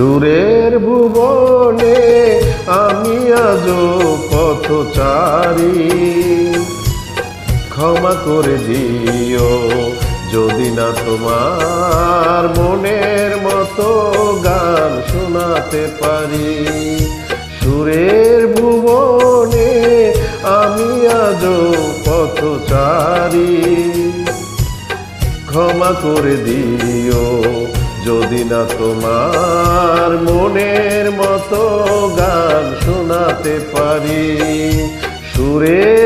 সুরের ভুবনে আমি আজ পথচারী। ক্ষমা করে দিও যদি না তোমার মনের মতো গান শোনাতে পারি। সুরের ভুবনে আমি আজ পথচারী। ক্ষমা করে দিও যদি না তোমার মনের মতো গান শোনাতে পারি সুরের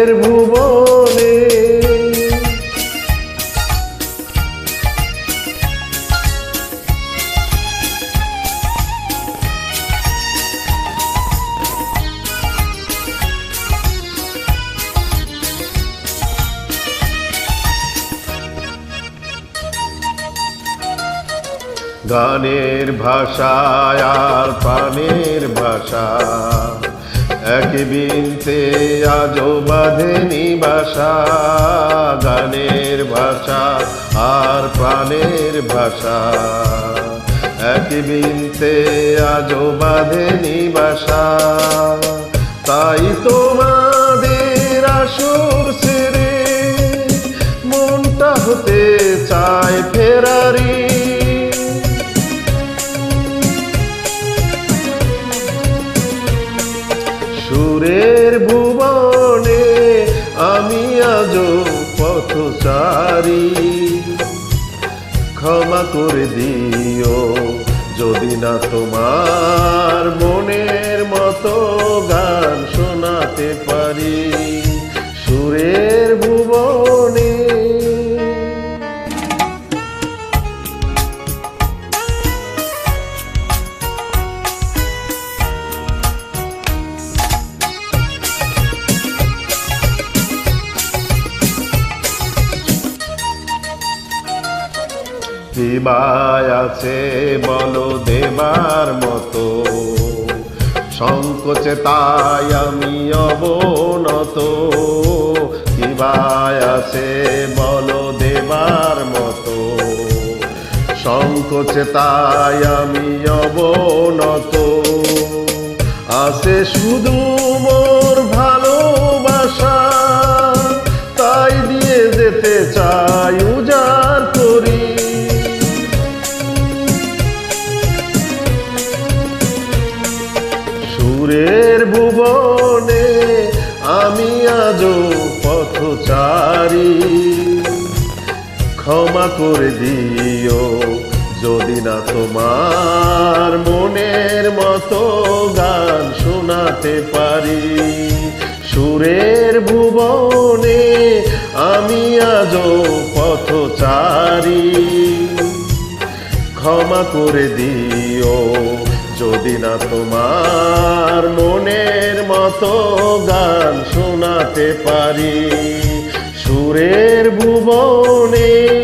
গানের ভাষায় আর প্রাণের ভাষা এক বিনতে আজো বাঁধেনি বাসা গানের ভাষা আর প্রাণের ভাষা। এক বিনতে আজো বাঁধেনি বাসা তাই তোমাদের সুরের ভুবনে আমি আজ পথচারী। ক্ষমা করে দিও যদি না তোমার মনের দিবায় আছে বল দেবার মতো। সংকোচে তাই আমি অবনত। দিবায় আছে বলো দেবার মতো। সংকোচে তাই আমি অবনত। আছে শুধু মোর পথচারী ক্ষমা করে দিও যদি না তোমার মনের মতো গান শোনাতে পারি। সুরের ভুবনে আমি আজ পথচারী ক্ষমা করে দিও যদি না তোমার মনের মতো গান শোনাতে পারি। সুরের ভুবনে